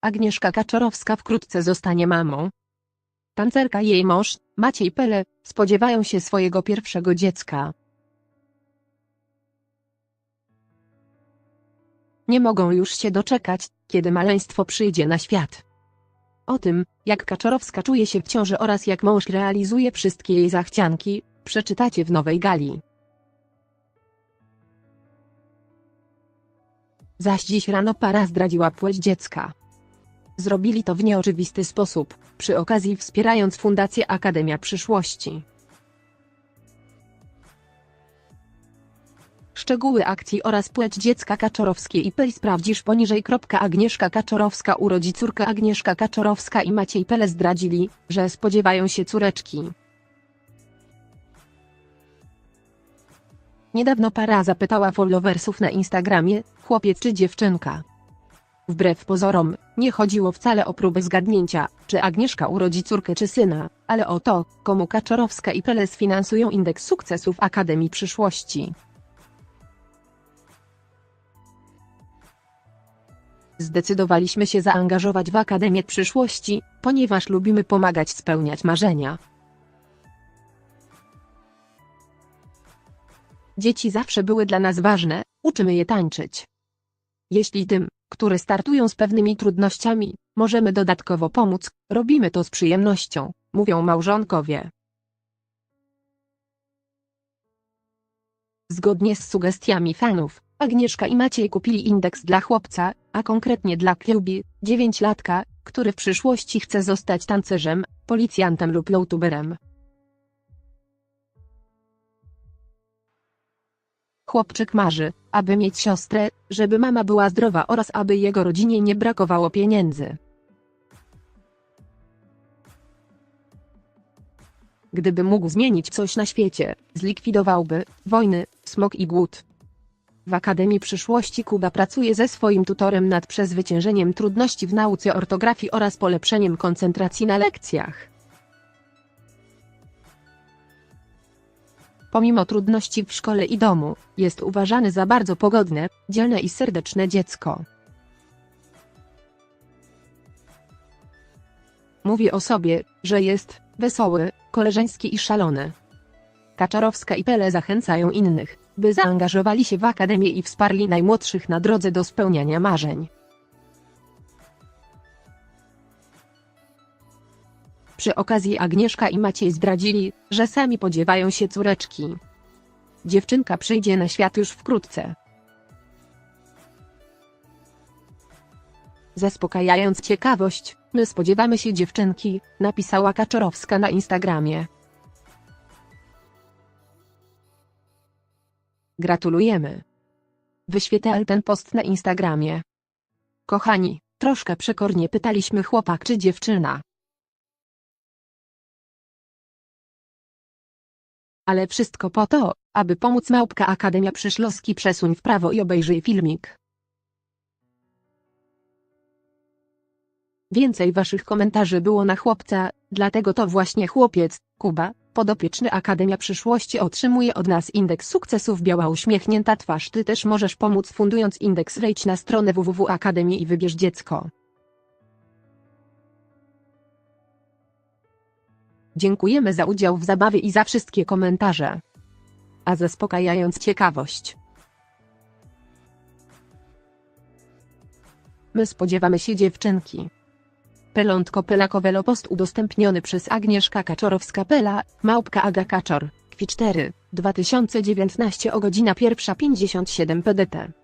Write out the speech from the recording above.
Agnieszka Kaczorowska wkrótce zostanie mamą. Tancerka i jej mąż, Maciej Pele, spodziewają się swojego pierwszego dziecka. Nie mogą już się doczekać, kiedy maleństwo przyjdzie na świat. O tym, jak Kaczorowska czuje się w ciąży oraz jak mąż realizuje wszystkie jej zachcianki, przeczytacie w nowej gali. Zaś dziś rano para zdradziła płeć dziecka. Zrobili to w nieoczywisty sposób, przy okazji wspierając Fundację Akademia Przyszłości. Szczegóły akcji oraz płeć dziecka Kaczorowskiej i Peli sprawdzisz poniżej. Agnieszka Kaczorowska urodzi córkę Agnieszka Kaczorowska i Maciej Pele zdradzili, że spodziewają się córeczki. Niedawno para zapytała followersów na Instagramie, chłopiec czy dziewczynka. Wbrew pozorom, nie chodziło wcale o próbę zgadnięcia, czy Agnieszka urodzi córkę czy syna, ale o to, komu Kaczorowska i Pele sfinansują indeks sukcesów Akademii Przyszłości. Zdecydowaliśmy się zaangażować w Akademię Przyszłości, ponieważ lubimy pomagać spełniać marzenia. Dzieci zawsze były dla nas ważne, uczymy je tańczyć. Jeśli tym, które startują z pewnymi trudnościami, możemy dodatkowo pomóc, robimy to z przyjemnością, mówią małżonkowie. Zgodnie z sugestiami fanów, Agnieszka i Maciej kupili indeks dla chłopca, a konkretnie dla Klubi, 9-latka, który w przyszłości chce zostać tancerzem, policjantem lub youtuberem. Chłopczyk marzy, aby mieć siostrę, żeby mama była zdrowa oraz aby jego rodzinie nie brakowało pieniędzy. Gdyby mógł zmienić coś na świecie, zlikwidowałby wojny, smog i głód. W Akademii Przyszłości Kuba pracuje ze swoim tutorem nad przezwyciężeniem trudności w nauce ortografii oraz polepszeniem koncentracji na lekcjach. Pomimo trudności w szkole i domu, jest uważany za bardzo pogodne, dzielne i serdeczne dziecko. Mówi o sobie, że jest wesoły, koleżeński i szalony. Kaczarowska i Pele zachęcają innych, by zaangażowali się w akademię i wsparli najmłodszych na drodze do spełniania marzeń. Przy okazji Agnieszka i Maciej zdradzili, że sami podziewają się córeczki. Dziewczynka przyjdzie na świat już wkrótce. Zaspokajając ciekawość, my spodziewamy się dziewczynki, napisała Kaczorowska na Instagramie. Gratulujemy. Wyświetlał ten post na Instagramie. Kochani, troszkę przekornie pytaliśmy chłopak czy dziewczyna. Ale wszystko po to, aby pomóc Małpka Akademia Przyszlowski przesuń w prawo i obejrzyj filmik. Więcej waszych komentarzy było na chłopca, dlatego to właśnie chłopiec, Kuba, podopieczny Akademia Przyszłości otrzymuje od nas indeks sukcesów biała uśmiechnięta twarz. Ty też możesz pomóc fundując indeks wejdź na stronę www Akademii i wybierz dziecko. Dziękujemy za udział w zabawie i za wszystkie komentarze. A zaspokajając ciekawość. My spodziewamy się dziewczynki. Pelątko Pelakowelo post udostępniony przez Agnieszka Kaczorowska-Pela, Małpka Aga Kaczor, Kwi 4, 2019 o godzina 1.57 PDT.